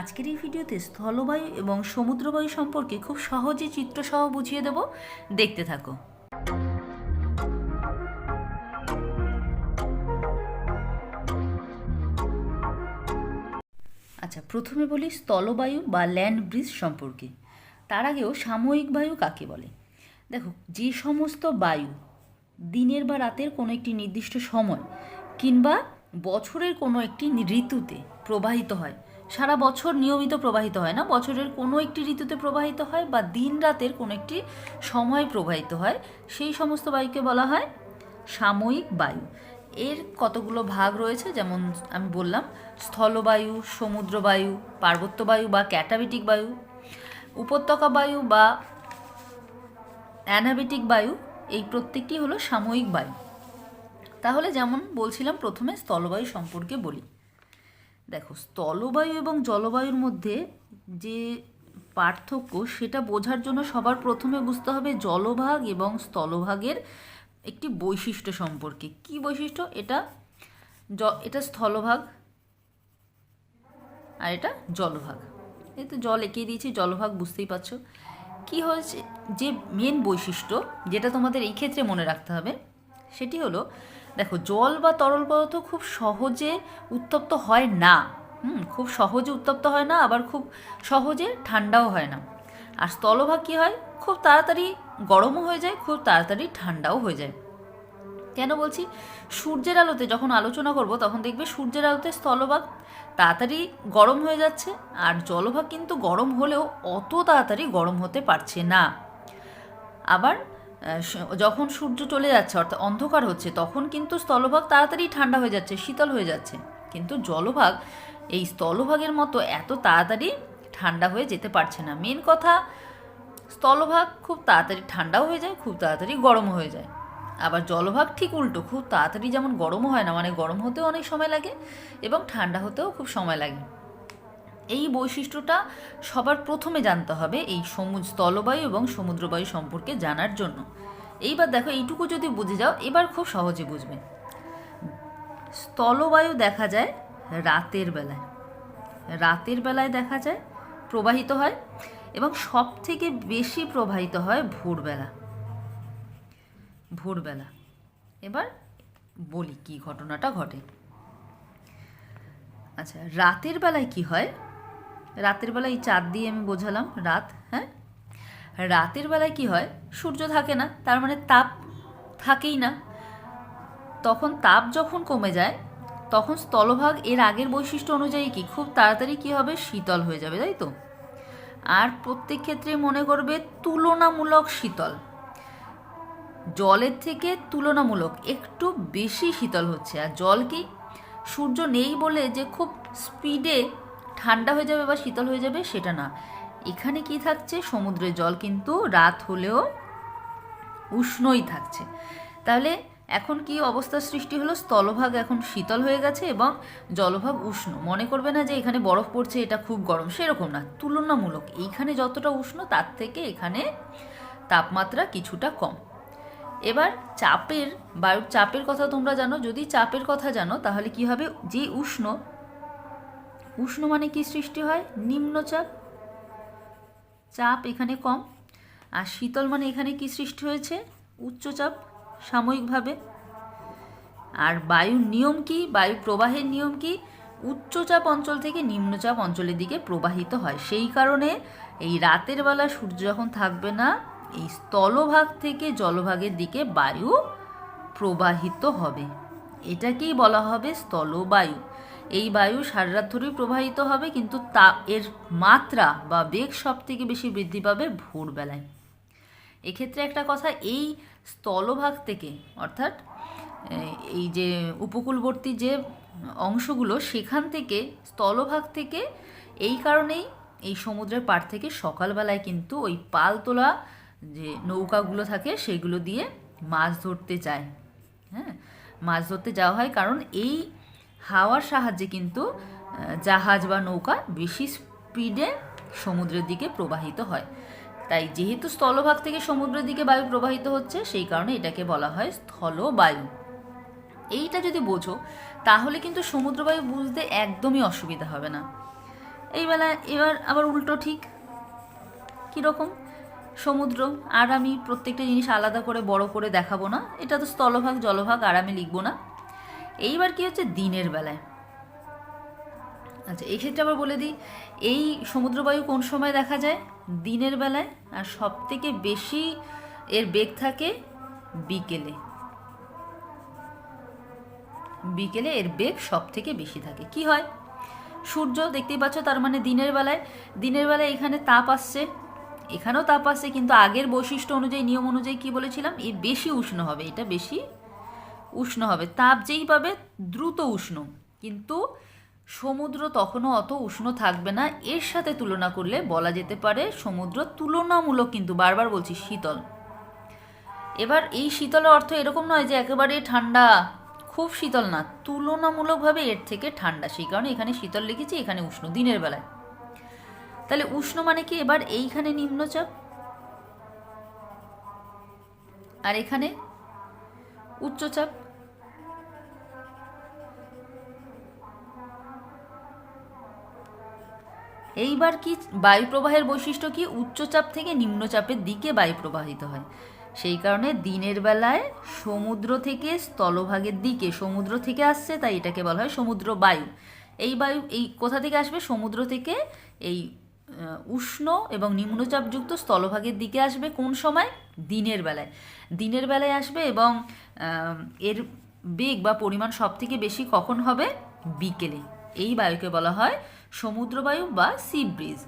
আজকের এই ভিডিওতে স্থলবায়ু এবং সমুদ্রবায়ু সম্পর্কে খুব সহজে চিত্রসহ বুঝিয়ে দেব। দেখতে থাকো। আচ্ছা প্রথমে বলি স্থলবায়ু বা ল্যান্ড ব্রিজ সম্পর্কে। তার আগেও সাময়িক বায়ু কাকে বলে? দেখো, যে সমস্ত বায়ু দিনের বা রাতের কোনো একটি নির্দিষ্ট সময় কিংবা বছরের কোনো একটি ঋতুতে প্রবাহিত হয় সারা বছর নিয়মিত প্রবাহিত হয় না। বছরের কোনো একটি ঋতুতে প্রবাহিত হয় বা দিন রাতের কোনো একটি সময় প্রবাহিত হয়। সেই সমস্ত বায়ুকে বলা হয় সাময়িক বায়ু। এর কতগুলো ভাগ রয়েছে? যেমন আমি বললাম, স্থলবায়ু, সমুদ্রবায়ু পার্বত্য বায়ু বা ক্যাটাবেটিক বায়ু, উপত্যকা বায়ু বা অ্যানাবেটিক বায়ু, এই প্রত্যেকটি হলো সাময়িক বায়ু। তাহলে যেমন বলছিলাম, প্রথমে স্থলবায়ু সম্পর্কে বলি। দেখো, স্থলবায়ু এবং জলবায়ুর মধ্যে যে পার্থক্য, সেটা বোঝার জন্য সবার প্রথমে বুঝতে হবে জলভাগ এবং স্থলভাগের একটি বৈশিষ্ট্য সম্পর্কে। কি বৈশিষ্ট্য? এটা জ, এটা স্থলভাগ আর এটা জলভাগ। এই তো জল এঁকে দিয়েছি, জলভাগ বুঝতেই পারছ। কি হয়েছে? যে মেন বৈশিষ্ট্য যেটা তোমাদের এই ক্ষেত্রে মনে রাখতে হবে, সেটি হলো দেখো, জল বা তরল পদার্থ খুব সহজে উত্তপ্ত হয় না। হুম, খুব সহজে উত্তপ্ত হয় না, আবার খুব সহজে ঠান্ডাও হয় না। আর স্থলভাগ কী হয়? খুব তাড়াতাড়ি গরমও হয়ে যায়, খুব তাড়াতাড়ি ঠান্ডাও হয়ে যায়। কেন বলছি? সূর্যের আলোতে যখন আলোচনা করব, তখন দেখবে সূর্যের আলোতে স্থলভাগ তাড়াতাড়ি গরম হয়ে যাচ্ছে, আর জলভাগ কিন্তু গরম হলেও অত তাড়াতাড়ি গরম হতে পারছে না। আবার যখন সূর্য চলে যাচ্ছে, অর্থাৎ অন্ধকার হচ্ছে, তখন কিন্তু স্থলভাগ তাড়াতাড়ি ঠান্ডা হয়ে যাচ্ছে, শীতল হয়ে যাচ্ছে। কিন্তু জলভাগ, এই স্থলভাগের মতো এত তাড়াতাড়ি ঠান্ডা হয়ে যেতে পারছে না। মেন কথা, স্থলভাগ খুব তাড়াতাড়ি ঠান্ডাও হয়ে যায়, খুব তাড়াতাড়ি গরম হয়ে যায়। আবার জলভাগ ঠিক উল্টো, খুব তাড়াতাড়ি যেমন গরমও হয় না মানে গরম হতেও অনেক সময় লাগে এবং ঠান্ডা হতেও খুব সময় লাগে। এই বৈশিষ্ট্যটা সবার প্রথমে জানতে হবে এই সমুদ্র স্থলবায়ু এবং সমুদ্রবায়ু সম্পর্কে জানার জন্য। এইবার দেখো, এইটুকু যদি বুঝে যাও, এবার খুব সহজে বুঝবে। স্থলবায়ু দেখা যায় রাতের বেলায়। রাতের বেলায় দেখা যায়, প্রবাহিত হয় এবং সব থেকে বেশি প্রবাহিত হয় ভোরবেলা। ভোরবেলা। এবার বলি কি ঘটনাটা ঘটে। আচ্ছা রাতের বেলায় কি হয়? রাতের বেলায় এই চাঁদ দিয়ে আমি বোঝালাম, রাত হ্যাঁ? রাতের বেলায় কি হয়? সূর্য থাকে না, তার মানে তাপ থাকেই না। তখন তাপ যখন কমে যায়, তখন স্থলভাগ এর আগের বৈশিষ্ট্য অনুযায়ী কি? খুব তাড়াতাড়ি কি হবে? শীতল হয়ে যাবে, তাই তো? আর প্রত্যেক ক্ষেত্রে মনে করবে তুলনামূলক শীতল। জলের থেকে তুলনামূলক একটু বেশি শীতল হচ্ছে। আর জল কি? সূর্য নেই বলে যে খুব স্পিডে ঠান্ডা হয়ে যাবে বা শীতল হয়ে যাবে সেটা না। এখানে কি থাকছে? সমুদ্রের জল কিন্তু রাত হলেও উষ্ণই থাকছে। তাহলে এখন কি অবস্থার সৃষ্টি হলো? স্থলভাগ এখন শীতল হয়ে গেছে এবং জলভাগ উষ্ণ। মনে করবে না যে এখানে বরফ পড়ছে, এটা খুব গরম। সেরকম না। তুলনামূলক এইখানে যতটা উষ্ণ, তার থেকে এখানে তাপমাত্রা কিছুটা কম। এবার চাপের বায়ুর চাপের কথা তোমরা জানো। যদি চাপের কথা জানো, তাহলে কি হবে? যে উষ্ণ উষ্ণ মানে কি সৃষ্টি হয়? নিম্নচাপ চাপ। এখানে কম। আর শীতল মানে এখানে কি সৃষ্টি হয়েছে? উচ্চচাপ সাময়িকভাবে। আর বায়ুর নিয়ম কি? বায়ু প্রবাহের নিয়ম কি? উচ্চচাপ অঞ্চল থেকে নিম্নচাপ অঞ্চলের দিকে প্রবাহিত হয়। সেই কারণে এই রাতের বেলা সূর্য যখন থাকবে না, এই স্থলভাগ থেকে জলভাগের দিকে বায়ু প্রবাহিত হবে। এটাকেই বলা হবে স্থলবায়ু। এই বায়ু সারা রাত ধরেই প্রবাহিত হবে, কিন্তু তা এর মাত্রা বা বেগ সব থেকে বেশি বৃদ্ধি পাবে ভোরবেলায়। এক্ষেত্রে একটা কথা, এই স্থলভাগ থেকে, অর্থাৎ এই যে উপকূলবর্তী যে অংশগুলো, সেখান থেকে, স্থলভাগ থেকে, এই কারণেই এই সমুদ্রের পাড় থেকে সকালবেলায় কিন্তু ওই পাল তোলা যে নৌকাগুলো থাকে, সেগুলো দিয়ে মাছ ধরতে যায়। হ্যাঁ মাছ ধরতে যাওয়া হয়, কারণ এই হাওয়ার সাহায্যে কিন্তু জাহাজ বা নৌকা বেশি স্পিডে সমুদ্রের দিকে প্রবাহিত হয়। তাই যেহেতু স্থলভাগ থেকে সমুদ্রের দিকে বায়ু প্রবাহিত হচ্ছে, সেই কারণে এটাকে বলা হয় স্থলবায়ু। এইটা যদি বোঝো, তাহলে কিন্তু সমুদ্রবায়ু বুঝতে একদমই অসুবিধা হবে না। এই বেলায় এবার আবার উল্টো ঠিক। কীরকম? সমুদ্র, আর আমি প্রত্যেকটা জিনিস আলাদা করে, বড় করে দেখাবো না। এটা তো স্থলভাগ, জলভাগ, আর আমি লিখব না। এইবার কি হচ্ছে? দিনের বেলায়। আচ্ছা এক্ষেত্রে আবার বলে দিই, এই সমুদ্রবায়ু কোন সময় দেখা যায়? দিনের বেলায়, আর সব থেকে বেশি এর বেগ থাকে বিকেলে। বিকেলে এর বেগ সব থেকে বেশি থাকে। কি হয়? সূর্য, দেখতেই পাচ্ছ, তার মানে দিনের বেলায়। দিনের বেলায় এখানে তাপ আসছে। এখানেও তাপ আসছে, কিন্তু আগের বৈশিষ্ট্য অনুযায়ী, নিয়ম অনুযায়ী কি বলেছিলাম? এ বেশি উষ্ণ হবে। এটা বেশি উষ্ণ হবে। তাপ যেই পাবে, দ্রুত উষ্ণ। কিন্তু সমুদ্র তখনও অত উষ্ণ থাকবে না। এর সাথে তুলনা করলে বলা যেতে পারে সমুদ্র তুলনামূলক কিন্তু বারবার বলছি শীতল। এবার এই শীতলের অর্থ এরকম নয় যে একেবারে ঠান্ডা, খুব শীতল না। তুলনামূলকভাবে এর থেকে ঠান্ডা, সেই কারণে এখানে শীতল লিখেছি, এখানে উষ্ণ দিনের বেলায়। তাহলে উষ্ণ মানে কি? এবার এইখানে নিম্নচাপ। আর এখানে উচ্চচাপ। এইবার কি বায়ু প্রবাহের বৈশিষ্ট্য কি? উচ্চচাপ থেকে নিম্নচাপের দিকে বায়ু প্রবাহিত হয়। সেই কারণে দিনের বেলায় সমুদ্র থেকে স্থলভাগের দিকে, সমুদ্র থেকে আসছে, তাই এটাকে বলা হয় সমুদ্র বায়ু। এই বায়ু, এই কোথা থেকে আসবে? সমুদ্র থেকে এই উষ্ণ এবং নিম্নচাপযুক্ত স্থলভাগের দিকে আসবে কোন সময়? দিনের বেলায়। দিনের বেলায় আসবে এবং এর বেগ বা পরিমাণ সব থেকে বেশি কখন হবে? বিকেলে। এই বায়ুকে বলা হয় সমুদ্র বায়ু বা সি ব্রিজ